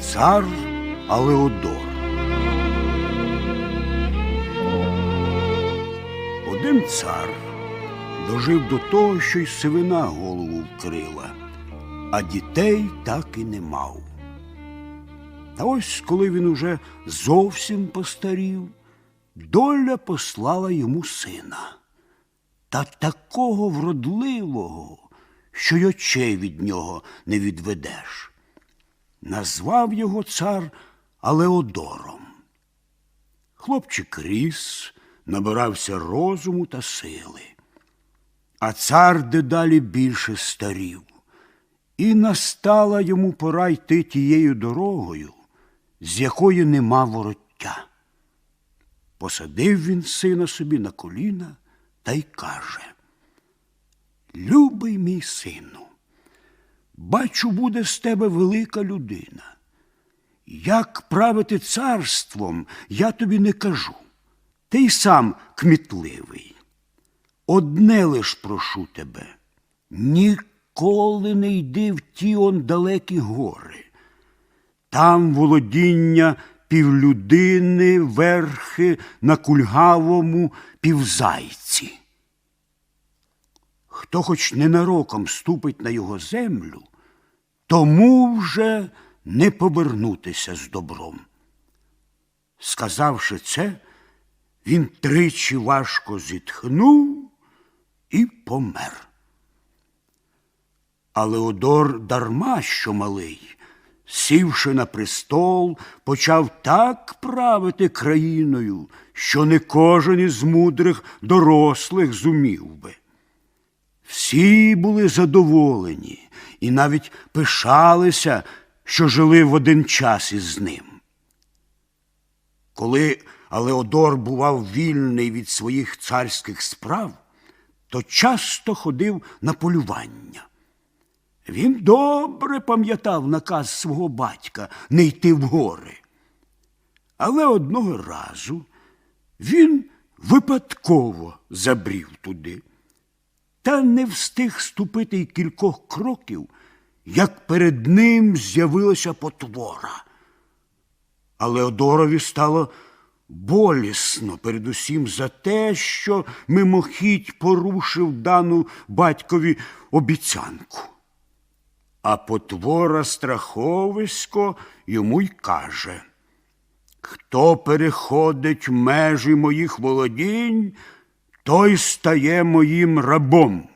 Цар Алеодор. Один цар дожив до того, що й сивина голову вкрила, а дітей так і не мав. Та ось коли він уже зовсім постарів, доля послала йому сина. Та такого вродливого, що й очей від нього не відведеш. Назвав його цар Алеодором. Хлопчик ріс, набирався розуму та сили, а цар дедалі більше старів, і настала йому пора йти тією дорогою, з якої нема вороття. Посадив він сина собі на коліна та й каже: Любий мій сину, бачу, буде з тебе велика людина. Як правити царством, я тобі не кажу. Ти й сам кмітливий. Одне лиш прошу тебе, ніколи не йди в ті он далекі гори. Там володіння півлюдини, верхи на кульгавому півзайці. Хто хоч ненароком ступить на його землю, тому вже не повернутися з добром. Сказавши це, він тричі важко зітхнув і помер. Але Одор дарма що малий, сівши на престол, почав так правити країною, що не кожен із мудрих дорослих зумів би. Всі були задоволені і навіть пишалися, що жили в один час із ним. Коли Алеодор бував вільний від своїх царських справ, то часто ходив на полювання. Він добре пам'ятав наказ свого батька не йти в гори. Але одного разу він випадково забрів туди та не встиг ступити кількох кроків, як перед ним з'явилася потвора. Але Одорові стало болісно передусім за те, що мимохідь порушив дану батькові обіцянку. А потвора страховисько йому й каже Хто переходить межі моїх володінь, той стає моїм рабом.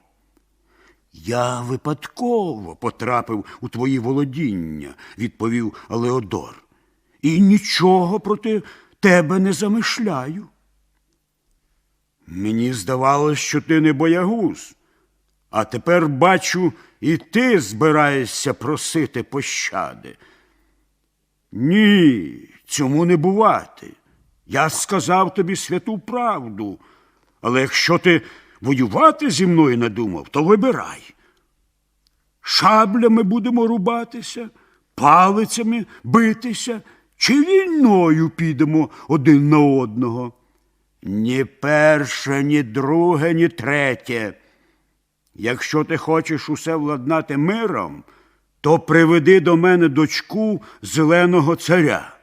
Я випадково потрапив у твої володіння, відповів Алеодор, і нічого проти тебе не замишляю. Мені здавалось, що ти не боягуз, а тепер бачу, і ти збираєшся просити пощади. Ні, цьому не бувати. Я сказав тобі святу правду. Але якщо ти воювати зі мною надумав, то вибирай. Шаблями будемо рубатися, палицями битися, чи війною підемо один на одного. Ні перше, ні друге, ні третє. Якщо ти хочеш усе владнати миром, то приведи до мене дочку зеленого царя.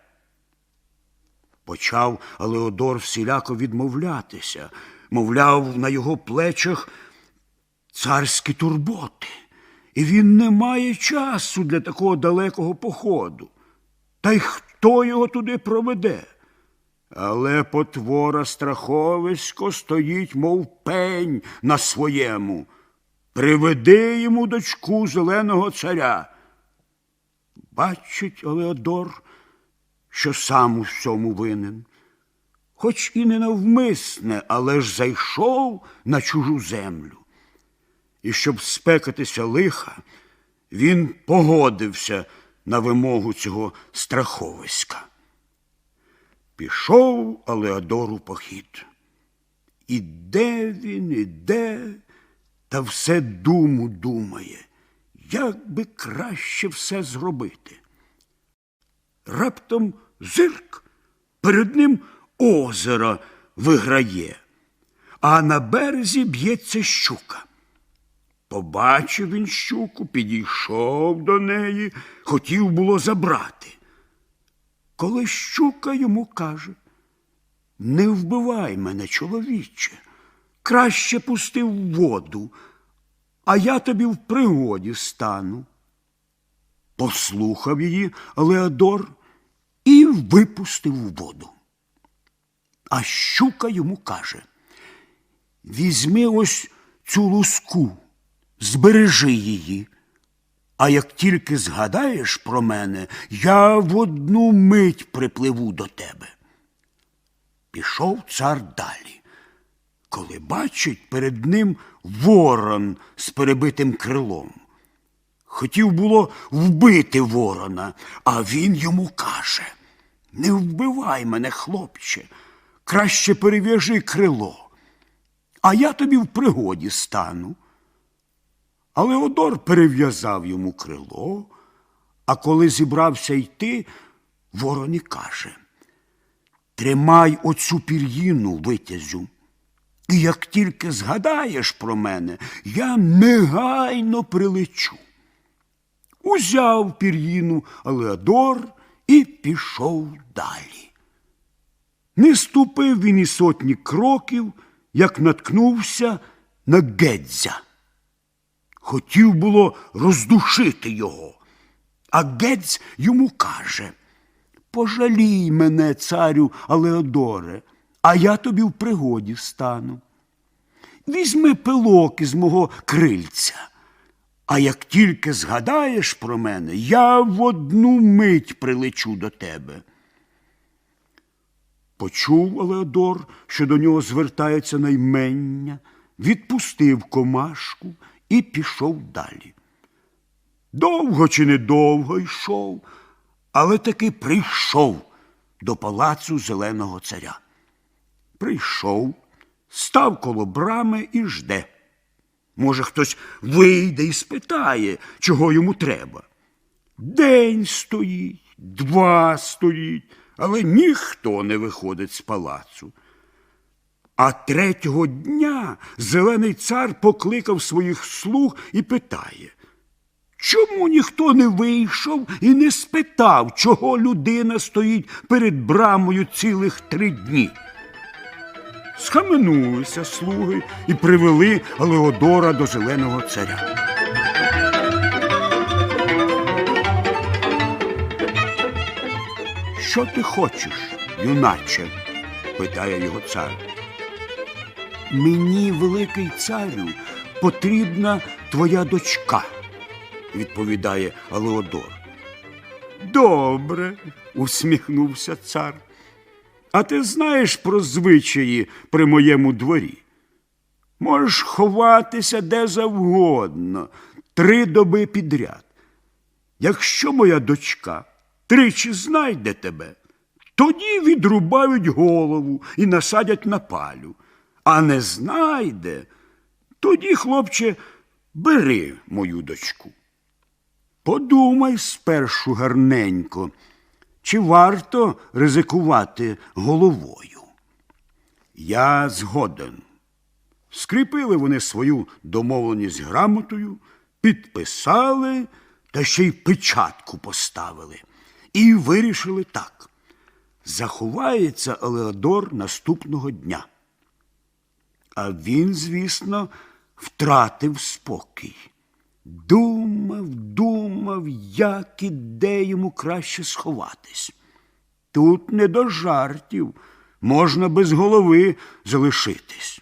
Почав Алеодор всіляко відмовлятися, мовляв, на його плечах царські турботи, і він не має часу для такого далекого походу. Та й хто його туди проведе? Але потвора страховисько стоїть, мов пень на своєму. Приведи йому дочку зеленого царя. Бачить Олеодор, що сам у всьому винен, хоч і не навмисне, але ж зайшов на чужу землю. І щоб спекатися лиха, він погодився на вимогу цього страховиська. Пішов Алеодор у похід. Іде він, іде, та все думу думає, як би краще все зробити. Раптом зирк, перед ним озеро виграє, а на березі б'ється щука. Побачив він щуку, підійшов до неї, хотів було забрати. Коли щука йому каже, не вбивай мене, чоловіче, краще пусти в воду, а я тобі в пригоді стану. Послухав її Леодор і випустив у воду. А щука йому каже: Візьми ось цю луску, збережи її. А як тільки згадаєш про мене, я в одну мить припливу до тебе. Пішов цар далі, коли бачить перед ним ворон з перебитим крилом. Хотів було вбити ворона, а він йому каже Не вбивай мене, хлопче, краще перев'яжи крило, а я тобі в пригоді стану. Але Одор перев'язав йому крило, а коли зібрався йти, ворон і каже Тримай оцю пір'їну, витязю. І як тільки згадаєш про мене, я негайно прилечу. Узяв пір'їну Алеодор і пішов далі. Не ступив він і сотні кроків, як наткнувся на Гедзя. Хотів було роздушити його, а Гедз йому каже Пожалій мене, царю Алеодоре, а я тобі в пригоді стану. Візьми пилок із мого крильця. А як тільки згадаєш про мене, я в одну мить прилечу до тебе. Почув Олеодор, що до нього звертається наймення, відпустив комашку і пішов далі. Довго чи недовго йшов, але таки прийшов до палацу зеленого царя. Прийшов, став коло брами і жде. Може, хтось вийде і спитає, чого йому треба. День стоїть, два стоїть, але ніхто не виходить з палацу. А третього дня зелений цар покликав своїх слуг і питає, чому ніхто не вийшов і не спитав, чого людина стоїть перед брамою цілих три дні? Схаменулися слуги і привели Леодора до зеленого царя. Що ти хочеш, юначе? питає його цар. Мені, великий царю, потрібна твоя дочка, відповідає Алеодор. Добре, усміхнувся цар. А ти знаєш про звичаї при моєму дворі? Можеш ховатися де завгодно, три доби підряд. Якщо моя дочка тричі знайде тебе, тоді відрубають голову і насадять на палю. А не знайде, тоді, хлопче, бери мою дочку. Подумай спершу гарненько, чи варто ризикувати головою. Я згоден. Скріпили вони свою домовленість грамотою, підписали та ще й печатку поставили. І вирішили так. Заховається Елеодор наступного дня. А він, звісно, втратив спокій. Думав, думав, як і де йому краще сховатись. Тут не до жартів, можна без голови залишитись.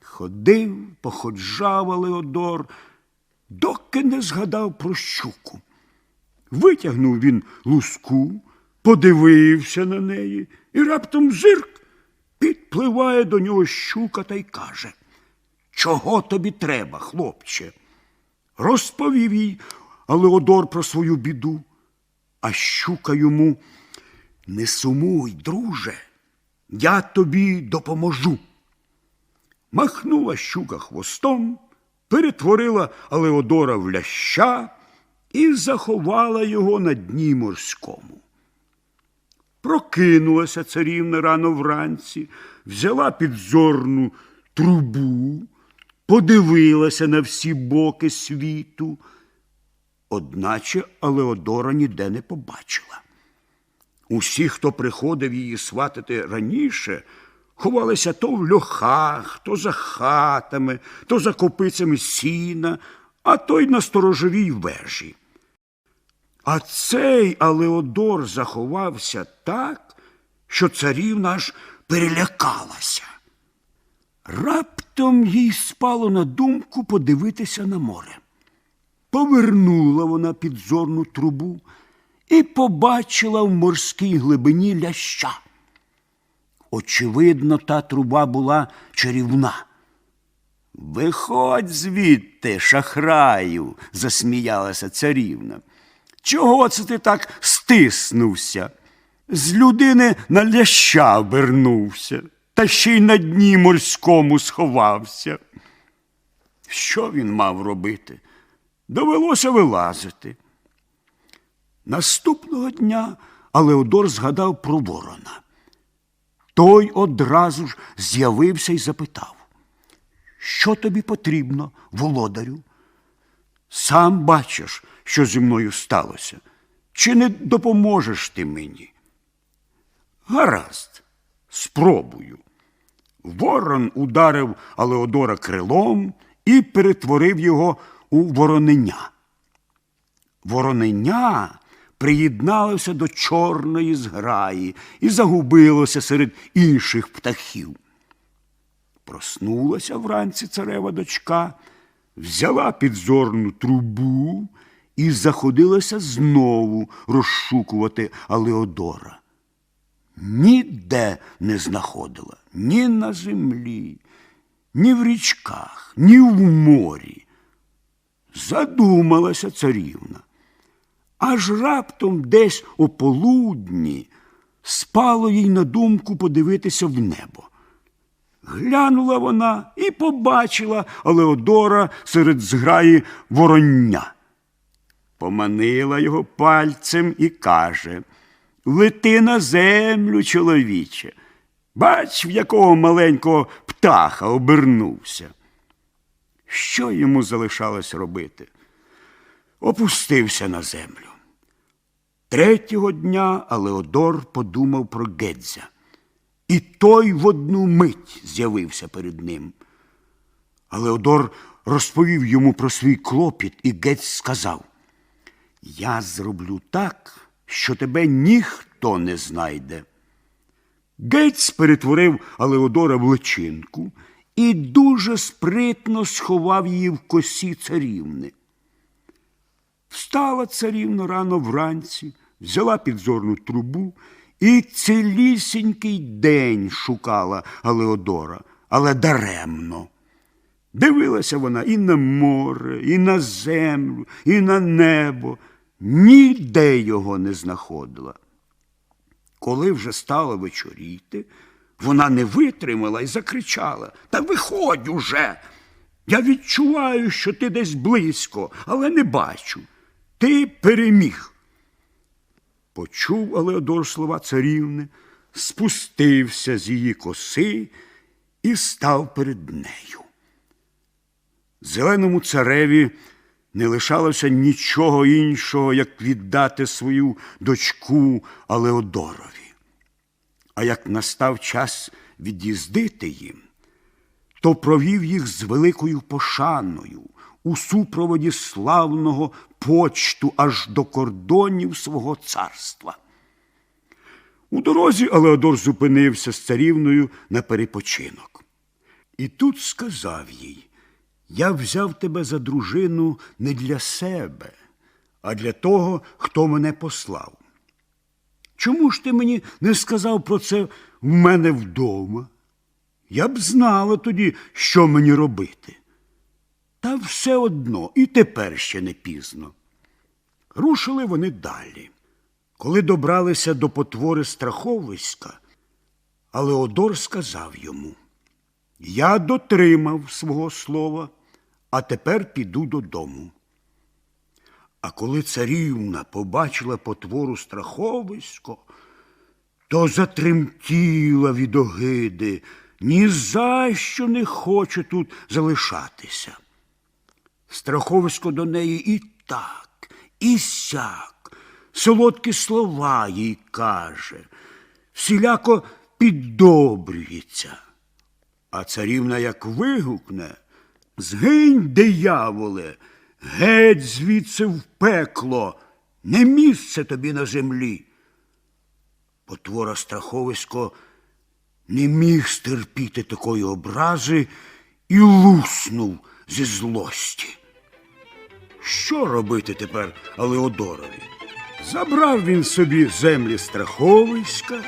Ходив, походжав Леодор, доки не згадав про щуку. Витягнув він луску, подивився на неї і раптом зирк підпливає до нього щука та й каже Чого тобі треба, хлопче? Розповів їй Алеодор про свою біду, а щука йому не сумуй, друже, я тобі допоможу. Махнула щука хвостом, перетворила Алеодора в ляща і заховала його на дні морському. Прокинулася царівна рано вранці, взяла підзорну трубу, подивилася на всі боки світу, одначе Алеодора ніде не побачила. Усі, хто приходив її сватати раніше, ховалися то в льохах, то за хатами, то за копицями сіна, а то й на сторожовій вежі. А цей Алеодор заховався так, що царівна аж перелякалася. Раптом їй спало на думку подивитися на море. Повернула вона підзорну трубу і побачила в морській глибині ляща. Очевидно, та труба була чарівна. Виходь звідти, шахраю, засміялася царівна. Чого це ти так стиснувся? З людини на ляща обернувся, та ще й на дні морському сховався. Що він мав робити? Довелося вилазити. Наступного дня Алеодор згадав про ворона. Той одразу ж з'явився і запитав, що тобі потрібно, володарю? Сам бачиш, що зі мною сталося. Чи не допоможеш ти мені? Гаразд, спробую. Ворон ударив Алеодора крилом і перетворив його у вороненя. Вороненя приєдналося до чорної зграї і загубилося серед інших птахів. Проснулася вранці царева дочка, взяла підзорну трубу і заходилася знову розшукувати Алеодора. Ніде не знаходила ні на землі, ні в річках, ні в морі. Задумалася царівна. Аж раптом десь о полудні спало їй на думку подивитися в небо. Глянула вона і побачила Алеодора серед зграї вороння. Поманила його пальцем і каже Лети на землю, чоловіче. Бач, в якого маленького птаха обернувся. Що йому залишалось робити? Опустився на землю. Третього дня Алеодор подумав про Гедзя. І той в одну мить з'явився перед ним. Алеодор розповів йому про свій клопіт, і Гець сказав: Я зроблю так, що тебе ніхто не знайде. Гець перетворив Алеодора в личинку і дуже спритно сховав її в косі царівни. Встала царівна рано вранці, взяла підзорну трубу і цілісінький день шукала Алеодора, але даремно. Дивилася вона і на море, і на землю, і на небо, ніде його не знаходила. Коли вже стало вечоріти, вона не витримала і закричала Та виходь уже. Я відчуваю, що ти десь близько, але не бачу. Ти переміг. Почув Алеодор слова царівни, спустився з її коси і став перед нею. Зеленому цареві не лишалося нічого іншого, як віддати свою дочку Алеодорові. А як настав час від'їздити їм, то провів їх з великою пошаною у супроводі славного почту аж до кордонів свого царства. У дорозі Алеодор зупинився з царівною на перепочинок. І тут сказав їй, я взяв тебе за дружину не для себе, а для того, хто мене послав. Чому ж ти мені не сказав про це в мене вдома? Я б знала тоді, що мені робити. Та все одно і тепер ще не пізно. Рушили вони далі. Коли добралися до потвори страховиська, Алеодор сказав йому Я дотримав свого слова, а тепер піду додому. А коли царівна побачила потвору страховисько, то затремтіла від огиди, ні за що не хоче тут залишатися. Страховисько до неї і так, і сяк, солодкі слова їй каже, всіляко піддобрюється. А царівна як вигукне Згинь, дияволе, геть звідси в пекло, не місце тобі на землі. Потвора страховисько не міг стерпіти такої образи і луснув зі злості. Що робити тепер Алеодорові? Забрав він собі землі страховиська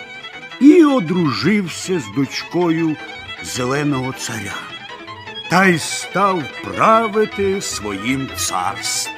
і одружився з дочкою зеленого царя та й став правити своїм царством.